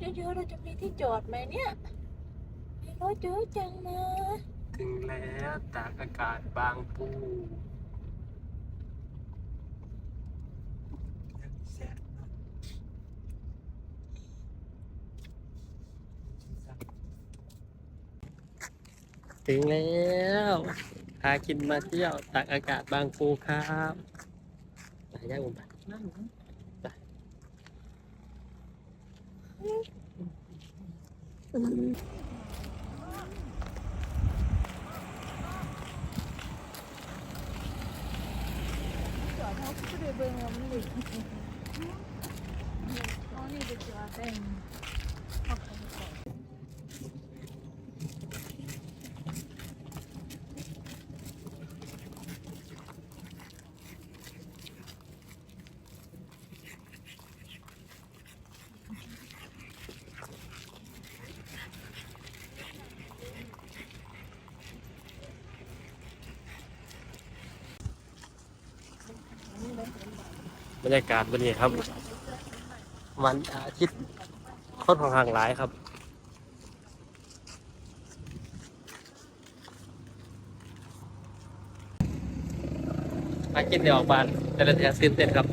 ถเยอะๆเราจะมีที่จอดไหมเนี่ยมีรถเยอะจังนะถึงแล้วตากอากาศบางปูถึงแล้วพากินมาเที่ยวตากอากาศบางปูครับไปย่างผมไป จอดเขาก็เลยเบิ่งว่ามันหลุดอ๋อนี่เด็กจอดเต็ม บ รรยากาศวันนี้ครับ วันอาทิตย์ค่อนข้างหลายครับมากินเดี๋ยวออกบ้านแต่ละเทียตื่นเต้นครับ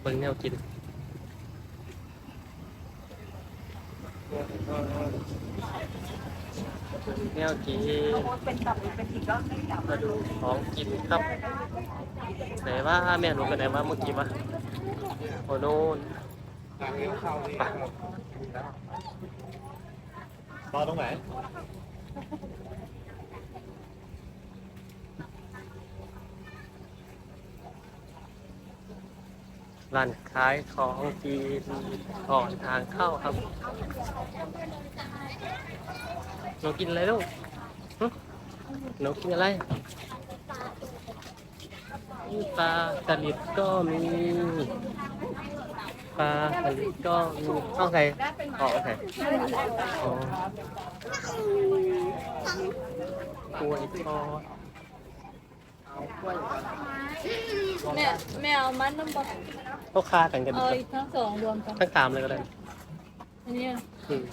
เบิ่งแนวกิน แนวกินเป็นตับเป็นอีกแล้วไม่ตับมาดูของกินครับ ไหนว่าแม่หนูไปไหนมาเมื่อกี้วะโอ้โน่นไปรอตรงไหน ร้านขายของกินก่อนทางเข้าครับหนูกินอะไรลูกหนูกินอะไรปลาสลิดก็มีปลาสลิดก็มีเอาใครอ๋อโอเคอ๋อกล้วยทอด แม่แม่เอามันน้ำบอลเขาคากันกันเอาอีกทั้งสองรวมกันทั้งสามเลยก็ได้อันเนี้ยอืม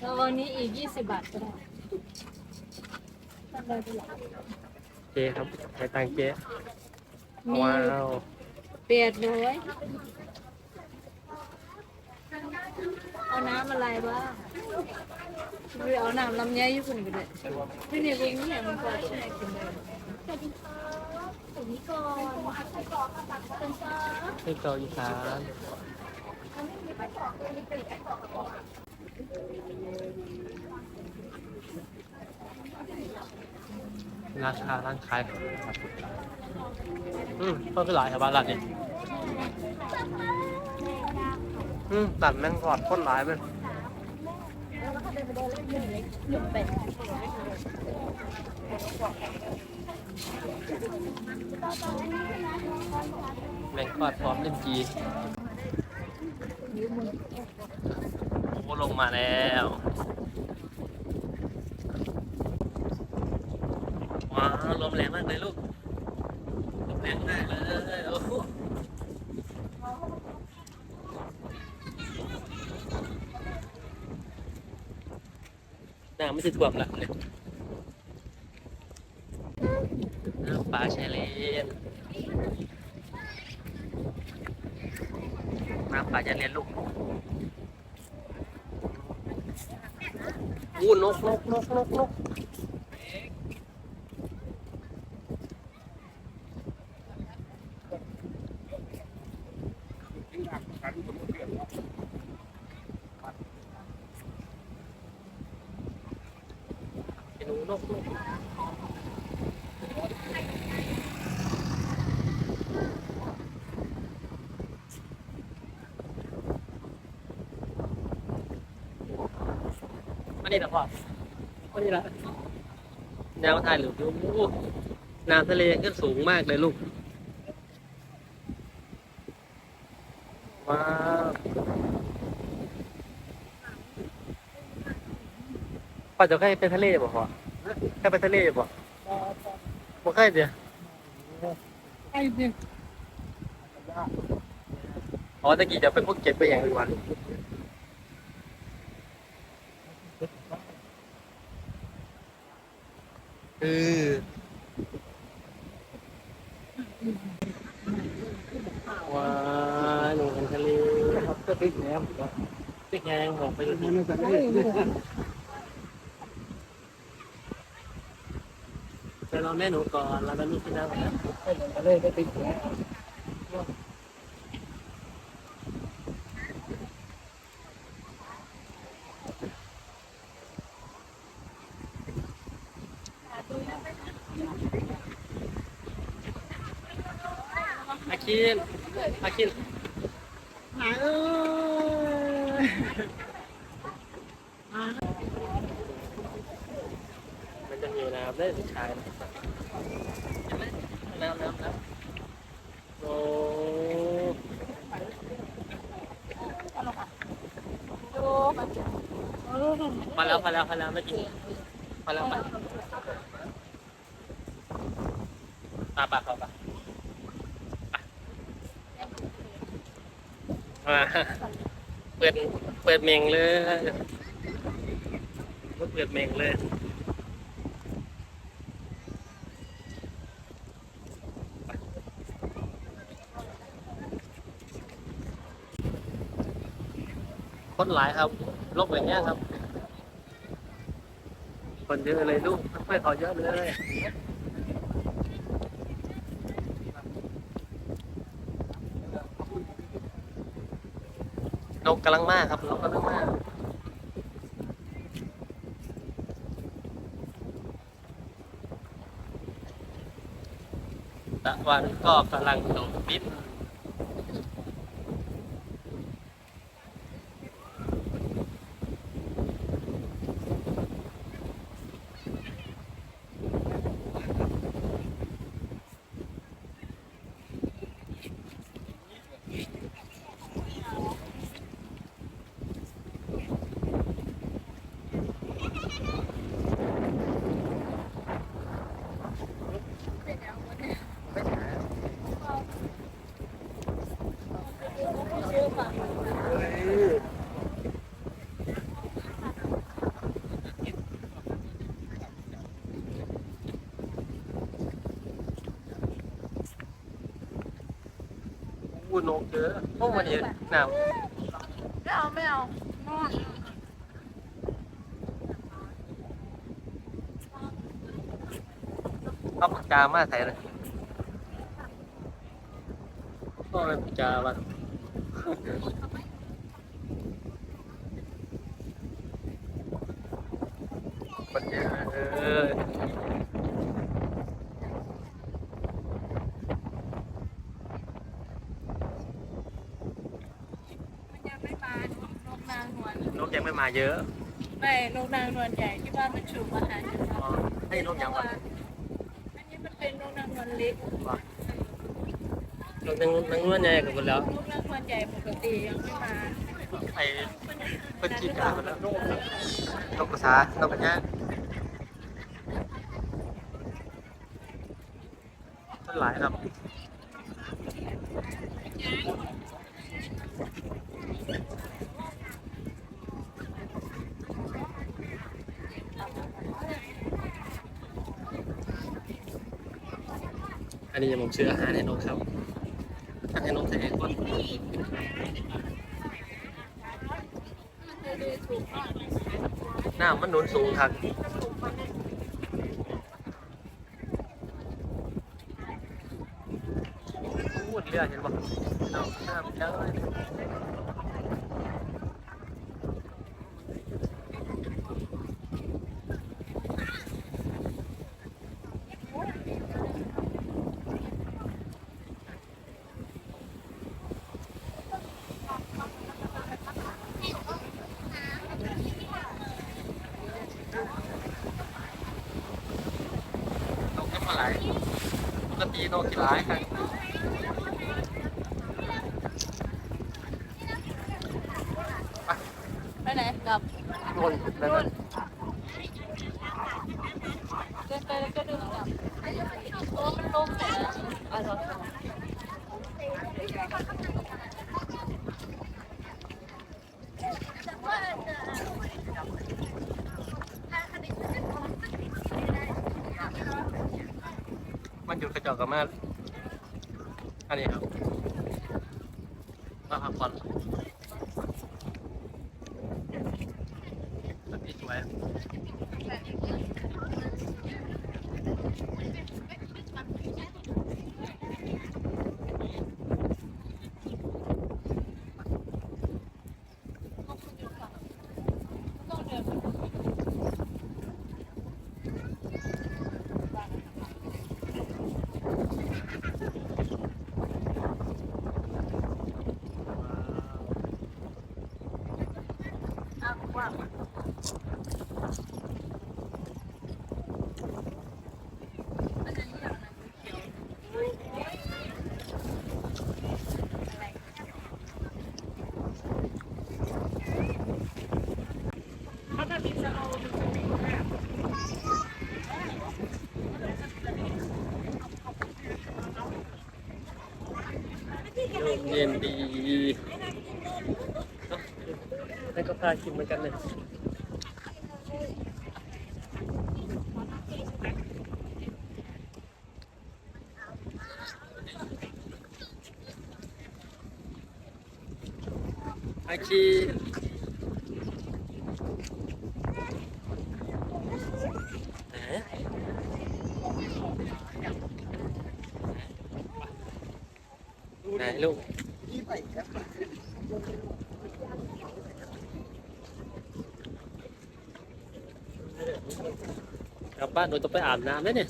แล้ววันนี้อีกยี่สิบบาทก็ได้ตั้งเลยดีกว่าเจครับใช้ตังค์เจมีว้าวเปียดเลยเอาน้ำอะไรบ้างหรือเอาน้ำลำไยญี่ปุ่นก็ได้ไม่ในเวงเนี่ยมันก็ใช่กิน ได้ให้เกาอีสานร้านค้าร้านขายอืมเพิ่มขึ้นหลายครับบ้านหลัดนี่อืมตัดแมงกอดพ่นหลายไป แมงกอดพร้อมเล่นจีโอ้ลงมาแล้วว้าวลมแรงมากเลยลูกลมแรงมากเลยโอ้โหน้ำไม่จะท่วมละเนี่ยน้ำปลาชายเลน น้ำป่าจะเรียนลูกอู้นกนกนกนกนก เป็นหนูนกนก อันนี้นะพ่ออันนี้ละแนวถ่ายหรือดูน้ำทะเลก็สูงมากเลยลูก ว้าวพ่อจะใกล้ไปทะเลบ่พ่อแค่ไปทะเลบ่บ่ใกล้เดียวไอ้เด็กออ๋อตะกี้จะเป็นพวกเก็บไปอย่างดีกว่าเออว้าวหนูกันทะเล ครับ ก็ติ๊กแหนมติ๊กแงงออกไปดูมันจะได้ไปรอแม่หนูก่อนแล้วก็ลูกที่นั่งนะจะได้ได้ติ๊กแหนมอาคินอาคินหาเอ้ มันจะมีน้ำได้สุดท้ายนะน้ำน้ำน้ำโอ้พอแล้วพอแล้วพอแล้วไม่กินพอแล้วไปตาปากเขาปะปมาเปิดเปิดเมงเลยเปิดเมงเลยคนหลายครับโลกแบบเนี้ยครับ คนเยอะเลยลูกไม่เขาเยอะเลย กกำลังมากครับนกกำลังมากตะวันก็กำลังโดดบิน พูนกเยอะพวกมันเยอะหนาวไม่เอาไม่เอานอนเอาปากกามาใส่เลยก็เป็นปากกาบ้าง คนเยอะเออมันยังไม่มานกนางนวลนกยังไม่มาเยอะไม่นกนางนวลใหญ่ที่บ้านมันฉุกอาหารอยู่อ๋อให้นกยังวะอันนี้มันเป็นนกนางนวลเล็ก นกยังนางนวลใหญ่กับหมดแล้วนกนางนวลใหญ่ปกติยังไม่มาไอ้เพิ่นกินกันหมดแล้วนกกระสานกกระยางมันหลายครับอันนี้ผมซื้ออาหารให้นกครับให้ นมใส่ไอ้ก้นน้ำมันหนุนสูงครับพูดเรื่อเห็นป่ะน้ำน้ำเยอะเลยนกยังมาหลาย ปกตินกกี่หลายครับไปไหนกลับนู่นนั่นนู่น่ะ นเดินไปแล้วก็เดินกลับโอ้มันลมเลยนะอะรอ ก็มาอันนี้ครับ อ้าวว่าอันนั้นอย่างนั้นเขียวเขาจะมีจะเอาดูจะมีแค่ ลมเย็นดีแล้วก็ พากินเหมือนกันเลยอาคีไหนไหนลูก กลับบ้านโดยต้องไปอาบน้ำแล้วเนี่ย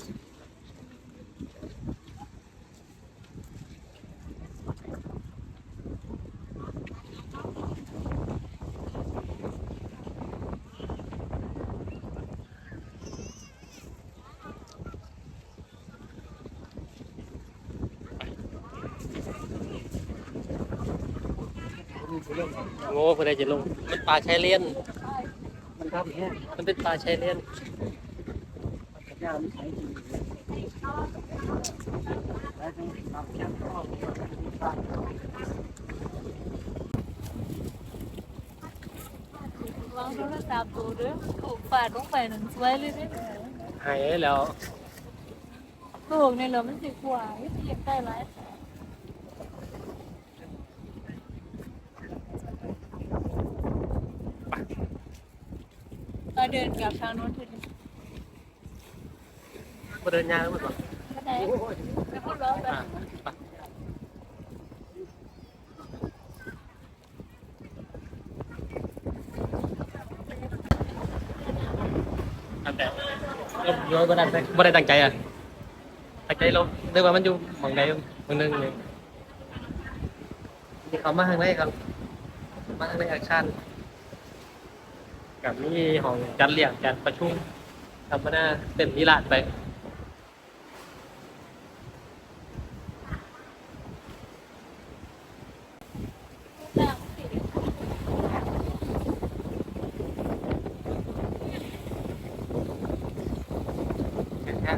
โง่คนใดจะลง มันปลาชายเลนมันทำแห้งมันเป็นปลาชายเลน ล้วจะทำแค่ข้อวางโทรศัพท์ตัวเด้อถูกฟาดลงไปหนึ่งสวยเลยเนี่ยหายแล้วลูกเนี่ยเหรอมันสิกว่าอยากได้หลายเราเดินกลับทางโน้นถึง มาเดินยางแล้วมั้งไหนไปพูดแล้วไปอะไปตั้งแต่ลงย้อยบ่ได้บ่ได้ตั้งใจอะตั้งใจลงนึกว่ามันอยู่หมองใดหมองหนึงเลยนี่เขามาทางไหนครับ มาทางในอาคารกับนี่ของจัดเลี้ยงจัดประชุมทำมาหน้าเต็มนิราดไป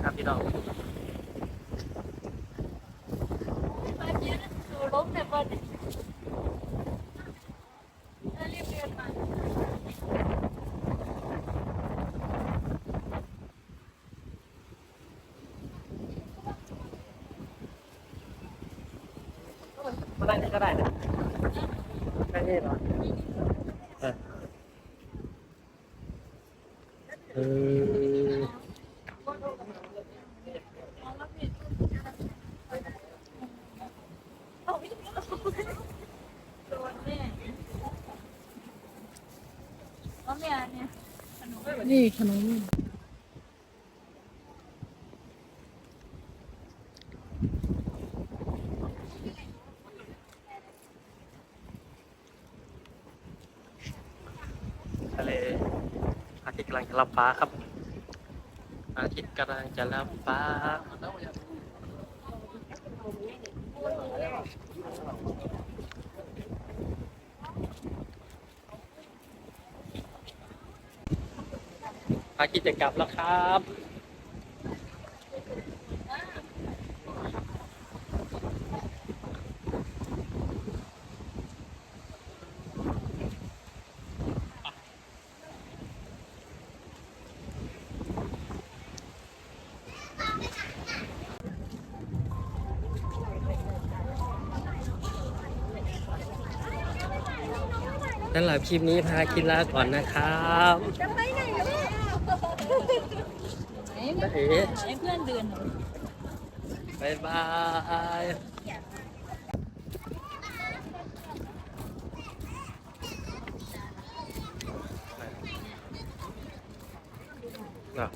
แค่ครับพี่น้องมาเยอะสูล้มแต่บอลถ้ารีบเดินมา มาได้ก็ได้นะได้นี่เหรอเออ เอาเนี่ยเนี่ย นี่ขนม ทะเลอาทิตย์กำลังจะรับฟ้าครับ อาทิตย์กำลังจะรับฟ้าอาทิตย์จะกลับแล้วครับ สำหรับคลิปนี้พาคิดลาก่อนนะครับจะไปไหนลูกเอ๋ให้เพื่อนเดินหนูบายบายอะ